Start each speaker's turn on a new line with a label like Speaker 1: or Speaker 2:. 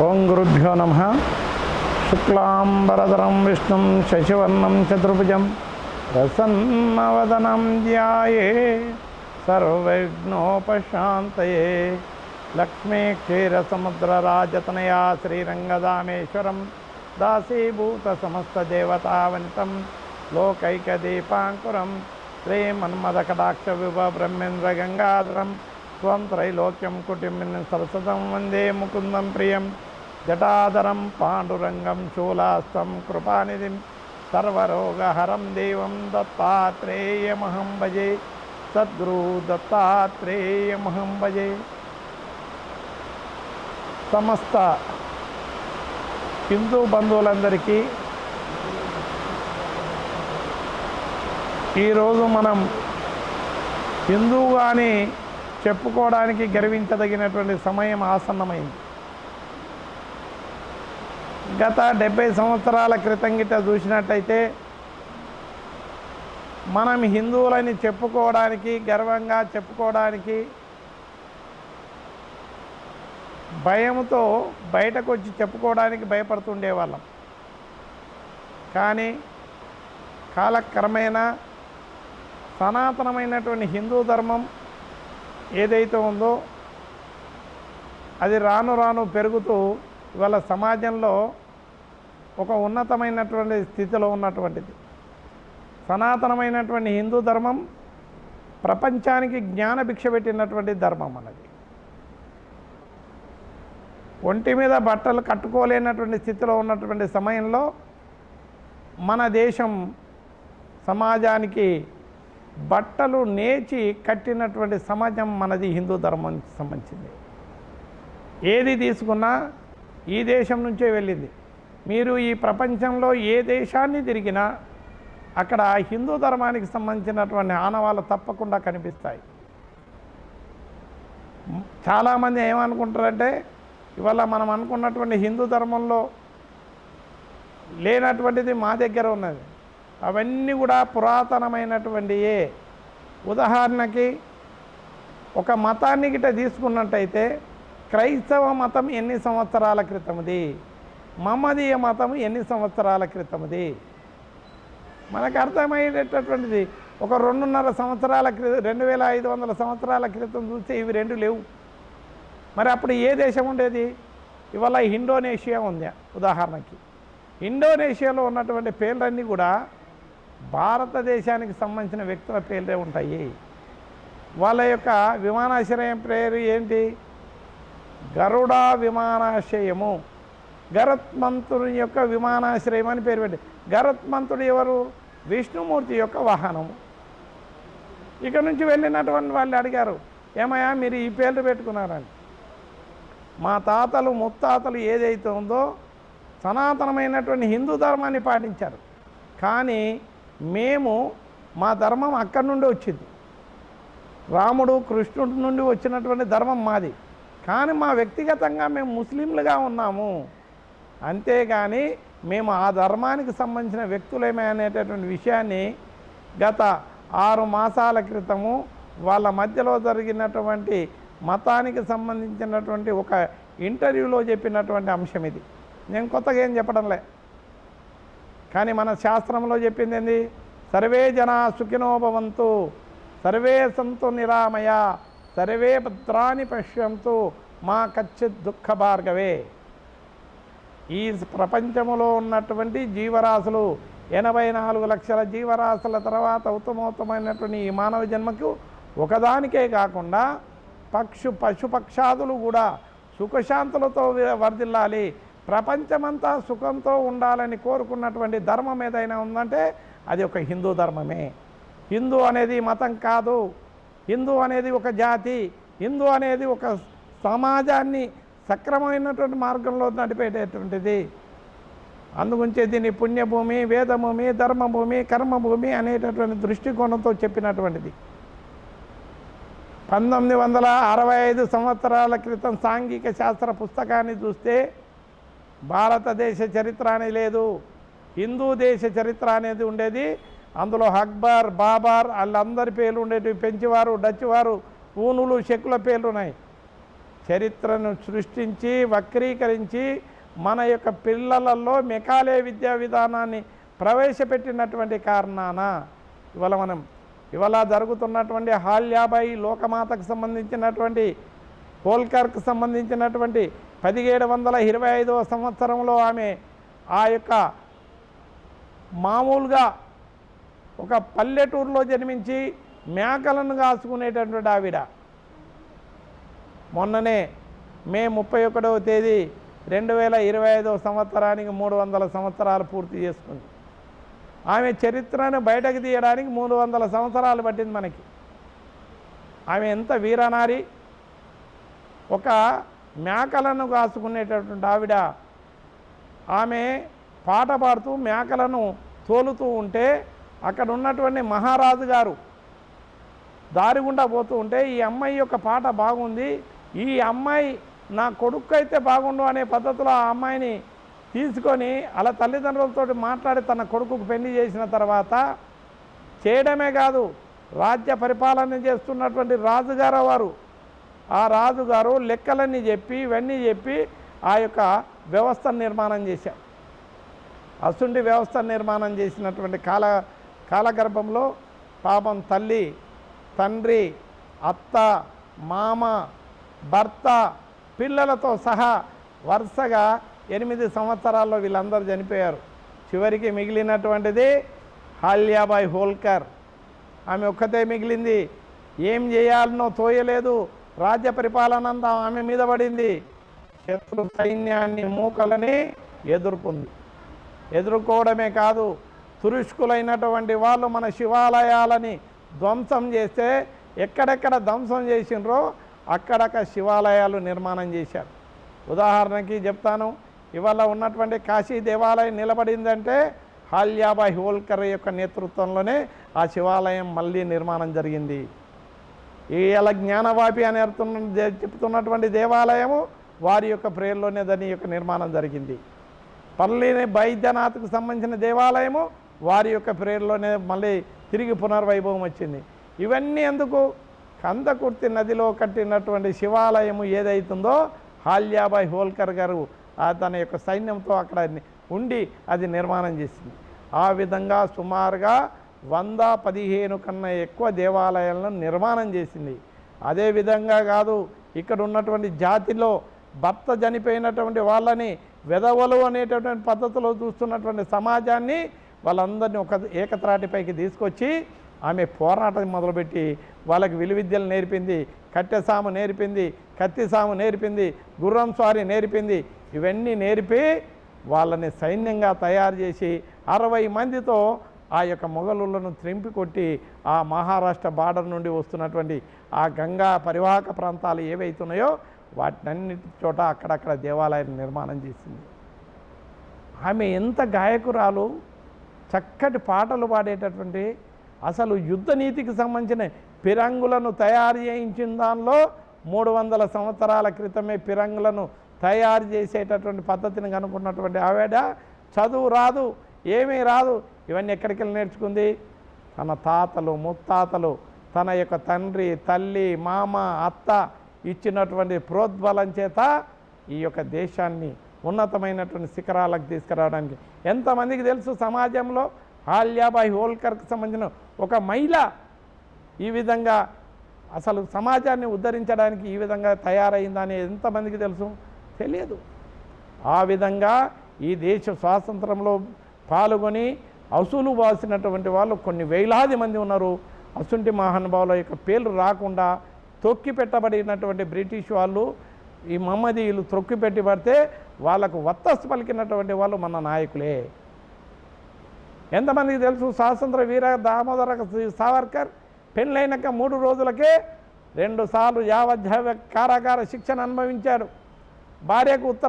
Speaker 1: ఓం గురుభ్యో నమ. శుక్లాంబరధరం విష్ణుం శశివర్ణం చతుర్భుజం ప్రసన్నవదనం ధ్యాయే. సర్వవిఘ్నోపశాంతయే. లక్ష్మీ క్షీరసముద్రరాజతనయా శ్రీరంగదామేశ్వరం దాసీభూత సమస్తదేవతావనితం లోకైకదీపాంకురం శ్రీమన్మదకటాక్ష విభ బ్రహ్మేంద్ర గంగాధరం స్వం త్రైలోక్యం కుటుంబిన్ సరస్వతం వందే ముకుందం ప్రియం. జటాధరం పాండురంగం శూలాస్తం కృపానిధిం సర్వరోగహరం దేవం దత్తాత్రేయమహం భజే సద్గురు దత్తాత్రేయమహం భజే సమస్త హిందూ బంధువులందరికీ ఈరోజు మనం హిందువుగాని చెప్పుకోవడానికి గర్వించదగినటువంటి సమయం ఆసన్నమైంది. గత డెబ్బై సంవత్సరాల క్రితం గిట్ట చూసినట్టయితే మనం హిందువులని చెప్పుకోవడానికి గర్వంగా చెప్పుకోవడానికి భయంతో బయటకు వచ్చి చెప్పుకోవడానికి భయపడుతుండేవాళ్ళం. కానీ కాలక్రమేణా సనాతనమైనటువంటి హిందూ ధర్మం ఏదైతే ఉందో అది రాను రాను పెరుగుతూ ఇవాళ సమాజంలో ఒక ఉన్నతమైనటువంటి స్థితిలో ఉన్నటువంటిది. సనాతనమైనటువంటి హిందూ ధర్మం ప్రపంచానికి జ్ఞాన భిక్ష పెట్టినటువంటి ధర్మం అన్నది. ఒంటి మీద బట్టలు కట్టుకోలేనటువంటి స్థితిలో ఉన్నటువంటి సమయంలో మన దేశం సమాజానికి బట్టలు నేచి కట్టినటువంటి సమాజం మనది హిందూ ధర్మానికి సంబంధించింది. ఏది తీసుకున్నా ఈ దేశం నుంచే వెళ్ళింది. మీరు ఈ ప్రపంచంలో ఏ దేశాన్ని తిరిగినా అక్కడ హిందూ ధర్మానికి సంబంధించినటువంటి ఆనవాళ్ళు తప్పకుండా కనిపిస్తాయి. చాలామంది ఏమనుకుంటారంటే ఇవాళ మనం అనుకున్నటువంటి హిందూ ధర్మంలో లేనటువంటిది మా దగ్గర ఉన్నది. అవన్నీ కూడా పురాతనమైనటువంటియే. ఉదాహరణకి ఒక మతాన్ని గిట్ట తీసుకున్నట్టయితే క్రైస్తవ మతం ఎన్ని సంవత్సరాల క్రితంది మమ్మదీయ మతం ఎన్ని సంవత్సరాల క్రితమది? మనకు అర్థమయ్యేటటువంటిది ఒక రెండున్నర సంవత్సరాల క్రితం రెండు వేల ఐదు వందల సంవత్సరాల క్రితం చూస్తే ఇవి రెండు లేవు. మరి అప్పుడు ఏ దేశం ఉండేది? ఇవాళ ఇండోనేషియా ఉంది ఉదాహరణకి. ఇండోనేషియాలో ఉన్నటువంటి పేర్లన్నీ కూడా భారతదేశానికి సంబంధించిన వ్యక్తుల పేర్లే ఉంటాయి. వాళ్ళ యొక్క విమానాశ్రయం పేరు ఏంటి? గరుడా విమానాశ్రయము. గరత్మంతుడి యొక్క విమానాశ్రయం అని పేరు పెట్టి గరత్మంతుడు ఎవరు? విష్ణుమూర్తి యొక్క వాహనము. ఇక్కడ నుంచి వెళ్ళినటువంటి వాళ్ళు అడిగారు ఏమయ్యా మీరు ఈ పేర్లు పెట్టుకున్నారని. మా తాతలు ముత్తాతలు ఏదైతే ఉందో సనాతనమైనటువంటి హిందూ ధర్మాన్ని పాటించారు. కానీ మేము మా ధర్మం అక్కడి నుండి వచ్చింది. రాముడు కృష్ణుడి నుండి వచ్చినటువంటి ధర్మం మాది. కానీ మా వ్యక్తిగతంగా మేము ముస్లింలుగా ఉన్నాము. అంతేగాని మేము ఆ ధర్మానికి సంబంధించిన వ్యక్తులేమే అనేటటువంటి విషయాన్ని గత ఆరు మాసాల క్రితము వాళ్ళ మధ్యలో జరిగినటువంటి మతానికి సంబంధించినటువంటి ఒక ఇంటర్వ్యూలో చెప్పినటువంటి అంశం ఇది. నేను కొత్తగా ఏం చెప్పడంలే. కానీ మన శాస్త్రంలో చెప్పింది ఏంది? సర్వే జనా సుఖినోభవంతు సర్వే సంతు నిరామయ సర్వే భద్రాని పశ్యంతు మా కచ్చిత్ దుఃఖ భార్గవే. ఈ ప్రపంచంలో ఉన్నటువంటి జీవరాశులు ఎనభై నాలుగు లక్షల జీవరాశుల తర్వాత ఉత్తమోత్తమైనటువంటి ఈ మానవ జన్మకు ఒకదానికే కాకుండా పక్షు పశుపక్షాదులు కూడా సుఖశాంతులతో వర్ధిల్లాలి. ప్రపంచమంతా సుఖంతో ఉండాలని కోరుకున్నటువంటి ధర్మం ఏదైనా ఉందంటే అది ఒక హిందూ ధర్మమే. హిందూ అనేది మతం కాదు. హిందూ అనేది ఒక జాతి. హిందూ అనేది ఒక సమాజాన్ని సక్రమమైనటువంటి మార్గంలో నడిపేటటువంటిది. అందుగురించి దీన్ని పుణ్యభూమి వేదభూమి ధర్మభూమి కర్మభూమి అనేటటువంటి దృష్టికోణంతో చెప్పినటువంటిది. పంతొమ్మిది వందల అరవై ఐదు సంవత్సరాల క్రితం సాంఘిక శాస్త్ర పుస్తకాన్ని చూస్తే భారతదేశ చరిత్ర అని లేదు హిందూ దేశ చరిత్ర అనేది ఉండేది. అందులో అక్బర్ బాబర్ వాళ్ళందరి పేర్లు ఉండేటివి. పెంచివారు డచ్ వారు ఊనులు షెక్కుల పేర్లు ఉన్నాయి. చరిత్రను సృష్టించి వక్రీకరించి మన యొక్క పిల్లలలో మెకాలే విద్యా విధానాన్ని ప్రవేశపెట్టినటువంటి కారణాన ఇవాళ మనం ఇవాళ జరుగుతున్నటువంటి హాల్యాబాయి లోకమాతకు సంబంధించినటువంటి హోల్కర్కు సంబంధించినటువంటి పదిహేడు వందల ఇరవై ఐదవ సంవత్సరంలో ఆమె ఆ యొక్క మామూలుగా ఒక పల్లెటూరులో జన్మించి మేకలను కాసుకునేటటువంటి ఆవిడ. మొన్ననే మే ముప్పై ఒకటవ తేదీ రెండు వేల ఇరవై ఐదవ సంవత్సరానికి మూడు వందల సంవత్సరాలు పూర్తి చేసుకుంది. ఆమె చరిత్రను బయటకు తీయడానికి మూడు వందల సంవత్సరాలు పట్టింది మనకి. ఆమె ఎంత వీరనారి. ఒక మేకలను కాసుకునేటటువంటి ఆవిడ ఆమె పాట పాడుతూ మేకలను తోలుతూ ఉంటే అక్కడ ఉన్నటువంటి మహారాజు గారు దారి గుండా పోతూ ఉంటే ఈ అమ్మాయి యొక్క పాట బాగుంది. ఈ అమ్మాయి నా కొడుకు అయితే బాగుండు అనే పద్ధతిలో ఆ అమ్మాయిని తీసుకొని అలా తల్లిదండ్రులతో మాట్లాడి తన కొడుకుకు పెళ్ళి చేసిన తర్వాత చేయడమే కాదు రాజ్య పరిపాలన చేస్తున్నటువంటి రాజుగారు వారు. ఆ రాజుగారు లెక్కలన్నీ చెప్పి ఇవన్నీ చెప్పి ఆ యొక్క వ్యవస్థ నిర్మాణం చేశారు. అసుండి వ్యవస్థ నిర్మాణం చేసినటువంటి కాల కాలగర్భంలో పాపం తల్లి తండ్రి అత్త మామ భర్త పిల్లలతో సహా వరుసగా ఎనిమిది సంవత్సరాల్లో వీళ్ళందరూ చనిపోయారు. చివరికి మిగిలినటువంటిది హాల్యాబాయ్ హోల్కర్. ఆమె ఒక్కతే మిగిలింది. ఏం చేయాలనో తోయలేదు. రాజ్య పరిపాలన అంతా ఆమె మీద పడింది. శత్రు సైన్యాన్ని మూకలని ఎదుర్కొంది. ఎదుర్కోవడమే కాదు తురుష్కులైనటువంటి వాళ్ళు మన శివాలయాలని ధ్వంసం చేస్తే ఎక్కడెక్కడ ధ్వంసం చేసినరో అక్కడక్కడ శివాలయాలు నిర్మాణం చేశారు. ఉదాహరణకి చెప్తాను ఇవాళ ఉన్నటువంటి కాశీ దేవాలయం నిలబడిందంటే హాల్యాబాయ్ హోల్కర్ యొక్క నేతృత్వంలోనే ఆ శివాలయం మళ్ళీ నిర్మాణం జరిగింది. ఈ ఇలా జ్ఞానవాపి అని అర్థం చెప్తున్నటువంటి దేవాలయము వారి యొక్క ప్రేరులోనే దాని యొక్క నిర్మాణం జరిగింది. పల్లిని బైద్యనాథ్కు సంబంధించిన దేవాలయము వారి యొక్క ప్రేరులోనే మళ్ళీ తిరిగి పునర్వైభవం వచ్చింది. ఇవన్నీ ఎందుకు? కందకుర్తి నదిలో కట్టినటువంటి శివాలయము ఏదైతుందో హాల్యాబాయ్ హోల్కర్ గారు తన యొక్క సైన్యంతో అక్కడ ఉండి అది నిర్మాణం చేసింది. ఆ విధంగా సుమారుగా వంద పదిహేను కన్నా ఎక్కువ దేవాలయాలను నిర్మాణం చేసింది. అదే విధంగా కాదు ఇక్కడ ఉన్నటువంటి జాతిలో భర్త చనిపోయినటువంటి వాళ్ళని వెధవలు అనేటటువంటి పద్ధతిలో చూస్తున్నటువంటి సమాజాన్ని వాళ్ళందరినీ ఒక ఏకత్రాటిపైకి తీసుకొచ్చి ఆమె పోరాటం మొదలుపెట్టి వాళ్ళకి విలువిద్యలు నేర్పింది కట్టెసాము నేర్పింది కత్తిసాము నేర్పింది గుర్రం స్వారీ నేర్పింది. ఇవన్నీ నేర్పి వాళ్ళని సైన్యంగా తయారు చేసి అరవై మందితో ఆ యొక్క మొఘలులను త్రింపి కొట్టి ఆ మహారాష్ట్ర బార్డర్ నుండి వస్తున్నటువంటి ఆ గంగా పరివాహక ప్రాంతాలు ఏవైతున్నాయో వాటినన్నిటి చోట అక్కడక్కడ దేవాలయం నిర్మాణం చేసింది. ఆమె ఎంత గాయకురాలు చక్కటి పాటలు పాడేటటువంటి అసలు యుద్ధ నీతికి సంబంధించిన పిరంగులను తయారు చేయించిన దానిలో మూడు వందల సంవత్సరాల క్రితమే పిరంగులను తయారు చేసేటటువంటి పద్ధతిని కనుక్కున్నటువంటి ఆవిడ చదువు రాదు ఏమీ రాదు ఇవన్నీ ఎక్కడికి వెళ్ళి నేర్చుకుంది? తన తాతలు ముత్తాతలు తన యొక్క తండ్రి తల్లి మామ అత్త ఇచ్చినటువంటి ప్రోద్బలం చేత ఈ యొక్క దేశాన్ని ఉన్నతమైనటువంటి శిఖరాలకు తీసుకురావడానికి. ఎంతమందికి తెలుసు సమాజంలో? ఆల్యాబాయి హోల్కర్కి సంబంధించిన ఒక మహిళ ఈ విధంగా అసలు సమాజాన్ని ఉద్ధరించడానికి ఈ విధంగా తయారైందని ఎంతమందికి తెలుసు? తెలియదు. ఆ విధంగా ఈ దేశ స్వాతంత్రంలో పాల్గొని అసూలు బాసినటువంటి వాళ్ళు కొన్ని వేలాది మంది ఉన్నారు. అసుంటి మహానుభావుల యొక్క పేర్లు రాకుండా తొక్కి పెట్టబడినటువంటి బ్రిటిష్ వాళ్ళు ఈ మమ్మదీయులు త్రొక్కి పెట్టి పడితే వాళ్ళకు వత్తస్సు పలికినటువంటి వాళ్ళు మన నాయకులే. ఎంతమందికి తెలుసు? స్వాతంత్ర వీర దామోదర సావర్కర్ పెళ్ళైనాక మూడు రోజులకే రెండు సార్లు కారాగార శిక్షను అనుభవించాడు. భార్యకు ఉత్తర